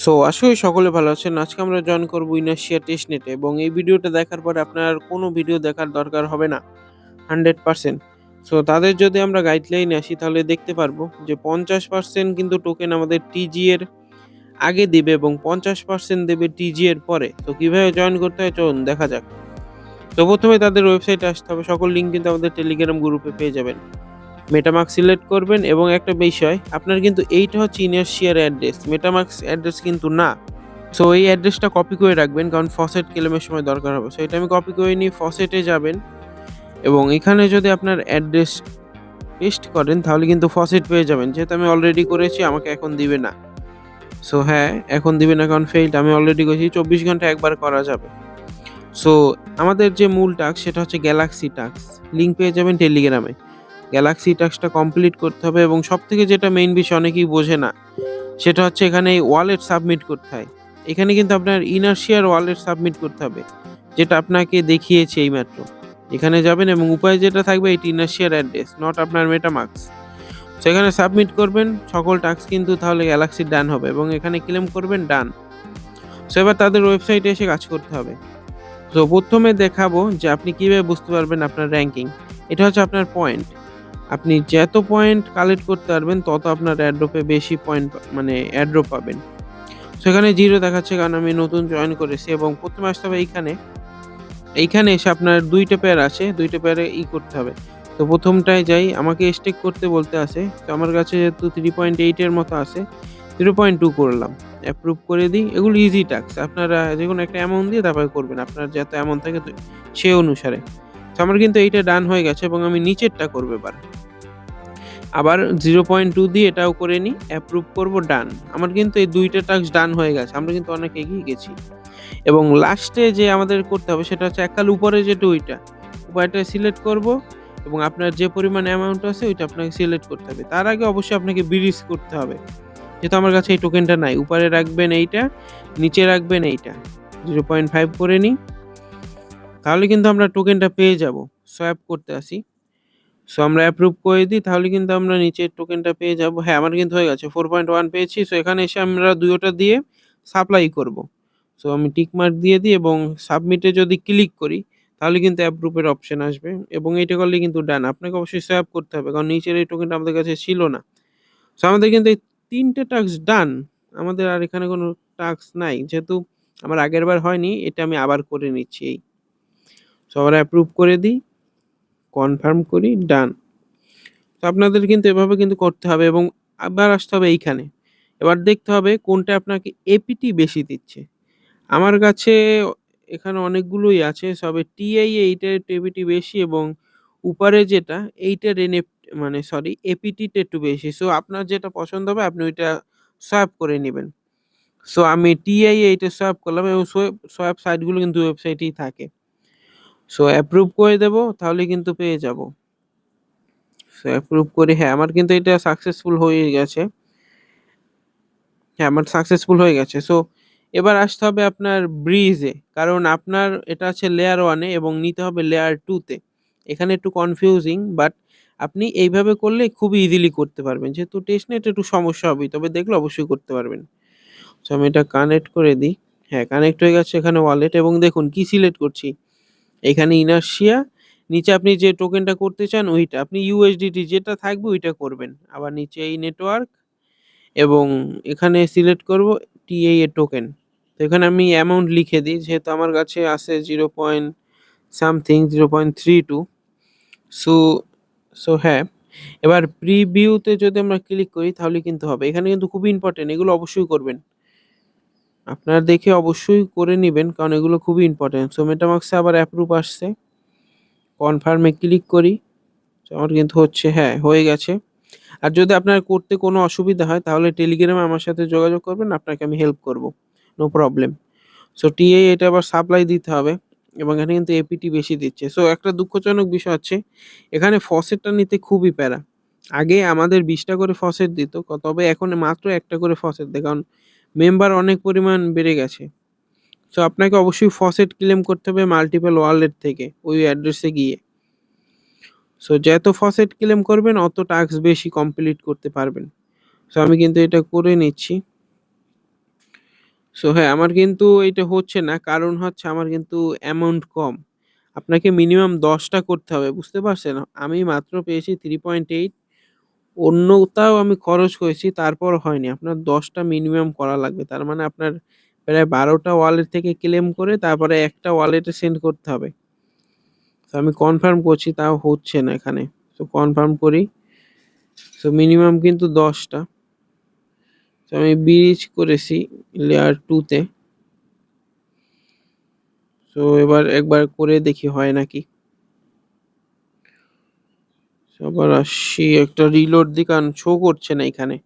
So আশা করি সকলে ভালো আছেন। আজকে আমরা জয়েন করব ইনার্শিয়া টেস্টনেটে এবং এই ভিডিওটা দেখার পরে আপনার কোনো ভিডিও দেখার দরকার হবে না 100%। সো তাদের যদি আমরা গাইডলাইনে আসি, তাহলে দেখতে পারব যে 50% কিন্তু টোকেন আমাদের টিজি এর আগে দেবে এবং 50% দেবে টিজি এর পরে। তো, কীভাবে জয়েন করতে হয় চলুন, দেখা যাক। তো, প্রথমে তাদের ওয়েবসাইটে আসতে হবে। সকল লিঙ্ক কিন্তু আমাদের টেলিগ্রাম গ্রুপে পেয়ে যাবেন। মেটামাস্ক সিলেক্ট করবেন এবং একটা বিষয়, আপনার কিন্তু এইটা হচ্ছে ইনার্শিয়ার অ্যাড্রেস মেটামাস্ক অ্যাড্রেস কিন্তু না। সো এই অ্যাড্রেসটা কপি করে রাখবেন, কারণ ফসেট ক্লেমের সময় দরকার হবে। সো এটা আমি কপি করে নিয়ে ফসেটে যাবেন এবং এখানে যদি আপনার অ্যাড্রেস পেস্ট করেন, তাহলে কিন্তু ফসেট পেয়ে যাবেন। যেহেতু আমি অলরেডি করেছি, আমাকে এখন দিবে না। সো হ্যাঁ এখন দিবে না, কারণ ফেইল্ড আমি অলরেডি করেছি, চব্বিশ ঘণ্টা একবার করা যাবে। সো আমাদের যে মূল টাস্ক সেটা হচ্ছে গ্যালাক্সি টাস্ক লিঙ্ক পেয়ে যাবেন টেলিগ্রামে গ্যালাক্সি টাস্কটা কমপ্লিট করতে হবে এবং সব থেকে যেটা মেইন বিষয় অনেকেই বোঝে না, সেটা হচ্ছে এখানে এই ওয়ালেট সাবমিট করতে হয়। এখানে কিন্তু আপনার ইনার্শিয়ার ওয়ালেট সাবমিট করতে হবে, যেটা আপনাকে দেখিয়েছে এই মাত্র। এখানে যাবেন এবং উপায় যেটা থাকবে, এটি ইনার্শিয়ার অ্যাড্রেস নট আপনার মেটামার্কস সেখানে সাবমিট করবেন, সকল টাস্ক কিন্তু তাহলে গ্যালাক্সির ডান হবে এবং এখানে ক্লেম করবেন ডান সো এবার তাদের ওয়েবসাইটে এসে কাজ করতে হবে। তো প্রথমে দেখাবো যে আপনি কীভাবে বুঝতে পারবেন আপনার র্যাঙ্কিং এটা হচ্ছে আপনার পয়েন্ট আপনি যত পয়েন্ট কালেক্ট করতে পারবেন, তত আপনার অ্যাড্রপে বেশি পয়েন্ট মানে অ্যাড্রপ পাবেন। সেখানে জিরো দেখাচ্ছে কারণ আমি নতুন জয়েন করেছি এবং প্রথমে আসতে হবে এইখানে। এইখানে এসে আপনার দুইটা পেয়ার আছে, দুইটা পেয়ারে ই করতে হবে। তো প্রথমটায় যাই, আমাকে স্টেক করতে বলতে আছে। তো আমার কাছে যেহেতু থ্রি পয়েন্ট এইটের মতো আছে জিরো পয়েন্ট টু করলাম। অ্যাপ্রুভ করে দিই, এগুলো ইজি টাস্ক আপনারা যে কোনো একটা অ্যামাউন্ট দিয়ে তারপরে করবেন। আপনার যত অ্যামাউন্ট থাকে সে অনুসারে। তো আমার কিন্তু এইটা ডান হয়ে গেছে এবং আমি নিচেরটা করব এবার। আবার জিরো পয়েন্ট টু দিয়ে এটাও করে নিই অ্যাপ্রুভ করব ডান আমার কিন্তু এই দুইটা টাস্ক ডান হয়ে গেছে, আমরা কিন্তু অনেক এগিয়ে গেছি। এবং লাস্টে যে আমাদের করতে হবে সেটা হচ্ছে এককাল উপরে যে টুইটা উপায়টা সিলেক্ট করব এবং আপনার যে পরিমাণ অ্যামাউন্ট আছে ওইটা আপনাকে সিলেক্ট করতে হবে। তার আগে অবশ্যই আপনাকে ব্রিজ করতে হবে। যেহেতু আমার কাছে এই টোকেনটা নাই, উপরে রাখবেন এইটা, নিচে রাখবেন এইটা। জিরো পয়েন্ট ফাইভ করে নিই তাহলে কিন্তু আমরা টোকেনটা পেয়ে যাব সোয়াপ করতে আসি। সো আমরা অ্যাপ্রুভ করে দিই, তাহলে কিন্তু আমরা নিচের টোকেনটা পেয়ে যাব। হ্যাঁ আমার কিন্তু হয়ে গেছে ফোর পয়েন্ট ওয়ান পেয়েছি। সো এখানে এসে আমরা দুয়োটা দিয়ে সাপ্লাই করব। সো আমি টিক মার্ক দিয়ে দিই এবং সাবমিটে যদি ক্লিক করি, তাহলে কিন্তু অ্যাপ্রুভের অপশন আসবে এবং এইটা করলে কিন্তু ডান আপনাকে অবশ্যই সোয়াপ করতে হবে, কারণ নিচের এই টোকেনটা আমাদের কাছে ছিল না। সো আমাদের কিন্তু এই তিনটে টাস্ক ডান আমাদের আর এখানে কোনো টাস্ক নাই, যেহেতু আমার আগের বার হয়নি, এটা আমি আবার করে নিচ্ছি এই। সো আবার অ্যাপ্রুভ করে দিই। কনফার্ম করি ডান তো আপনাদের কিন্তু এভাবে কিন্তু করতে হবে এবং আবার আসতে হবে এইখানে। এবার দেখতে হবে কোনটা আপনাকে এপিটি বেশি দিচ্ছে। আমার কাছে এখানে অনেকগুলোই আছে, সবে টিআই এইটার এপিটি বেশি এবং উপরে যেটা এইটার এনএফ মানে সরি এপিটিটা একটু বেশি। সো আপনার যেটা পছন্দ হবে আপনি ওইটা সোয়াপ করে নেবেন। সো আমি টিআই এইটা সোয়াপ করলাম এবং সোয়াপ সাইটগুলো কিন্তু ওয়েবসাইটেই থাকে। সো অ্যাপ্রুভ করে দেব, তাহলে কিন্তু পেয়ে যাব। সো অ্যাপ্রুভ করে হ্যাঁ আমার কিন্তু এটা সাকসেসফুল হয়ে গেছে। হ্যাঁ আমার সাকসেসফুল হয়ে গেছে। সো এবার আসতে হবে আপনার ব্রিজে কারণ আপনার এটা আছে লেয়ার ওয়ানে এবং নিতে হবে লেয়ার টুতে এখানে একটু কনফিউজিং বাট আপনি এইভাবে করলে খুবই ইজিলি করতে পারবেন। যেহেতু টেস্ট টেস্টনেট একটু সমস্যা হবে, তবে দেখলে অবশ্যই করতে পারবেন। সো আমি এটা কানেক্ট করে দিই। হ্যাঁ কানেক্ট হয়ে গেছে এখানে ওয়ালেট এবং দেখুন কি সিলেক্ট করছি। এখানে ইনার্শিয়া, নিচে আপনি যে টোকেনটা করতে চান ওইটা, আপনি ইউএসডিটি যেটা থাকবে ওইটা করবেন। আবার নিচে এই নেটওয়ার্ক এবং এখানে সিলেক্ট করব টিএ এ টোকেন তো এখানে আমি অ্যামাউন্ট লিখে দিই, যেহেতু আমার কাছে আছে zero point something zero point three two so so হ্যাঁ এবার প্রিভিউতে যদি আমরা ক্লিক করি তাহলে কিন্তু হবে। এখানে কিন্তু খুবই ইম্পর্টেন্ট এগুলো অবশ্যই করবেন। আপনারা দেখে অবশ্যই করে নেবেন, কারণ এগুলো খুবই ইম্পর্টেন্ট সো মেটামাক্সে আবার অ্যাপ্রুভ আসছে। কনফার্মে ক্লিক করি। আমার কিন্তু হচ্ছে হ্যাঁ হয়ে গেছে। আর যদি আপনার করতে কোনো অসুবিধা হয়, তাহলে টেলিগ্রামে আমার সাথে যোগাযোগ করবেন, আপনাকে আমি হেল্প করব। নো প্রবলেম সো টিএ এটা আবার সাপ্লাই দিতে হবে, এবং এখানে কিন্তু এপিটি বেশি দিচ্ছে। সো একটা দুঃখজনক বিষয় হচ্ছে, এখানে ফসেটটা নিতে খুবই প্যারা। আগে আমাদের বিশটা করে ফসেট দিত তবে এখন মাত্র একটা করে ফসেট দেয়, কারণ মেম্বার অনেক পরিমাণ বেড়ে গেছে সো আপনাকে অবশ্যই ফসেট ক্লেম করতে হবে মাল্টিপল ওয়ালেট থেকে ওই অ্যাড্রেসে গিয়ে সো যত ফসেট ক্লেম করবেন অত টাস্ক বেশি কমপ্লিট করতে পারবেন সো আমি কিন্তু এটা করে নিচ্ছি সো হ্যাঁ, আমার কিন্তু এইটা হচ্ছে না। কারণ হচ্ছে আমার কিন্তু অ্যামাউন্ট কম। আপনাকে মিনিমাম ১০ টা করতে হবে। বুঝতে পারছেন? আমি মাত্র পেয়েছি 3.8 অন্যটাও আমি খরচ করেছি তারপর হয়নি। আপনার ১০ টা মিনিমাম করা লাগবে। তার মানে আপনার প্রায় ১২ টা ওয়ালেট থেকে ক্লেম করে তারপরে একটা ওয়ালেটে সেন্ড করতে হবে। তো আমি কনফার্ম করছি, তাও হচ্ছে না এখানে। তো কনফার্ম করি। সো মিনিমাম কিন্তু ১০ টা। তো আমি ব্রিজ করেছি লেয়ার 2 তে। সো এবার একবার করে দেখি হয় নাকি। আবার আসছি, একটা রিলোড দিকান শো করছে না এখানে।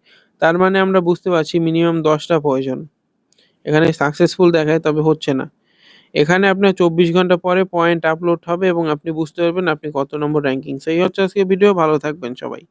তার মানে আমরা বুঝতে পারছি মিনিমাম ১০ টা প্রয়োজন। এখানে সাকসেসফুল দেখায়, তবে হচ্ছে না। এখানে আপনার ২৪ ঘণ্টা পরে পয়েন্ট আপলোড হবে এবং আপনি বুঝতে পারবেন আপনি কত নম্বর র্যাঙ্কিং সেই হচ্ছে আজকে ভিডিও। ভালো থাকবেন সবাই।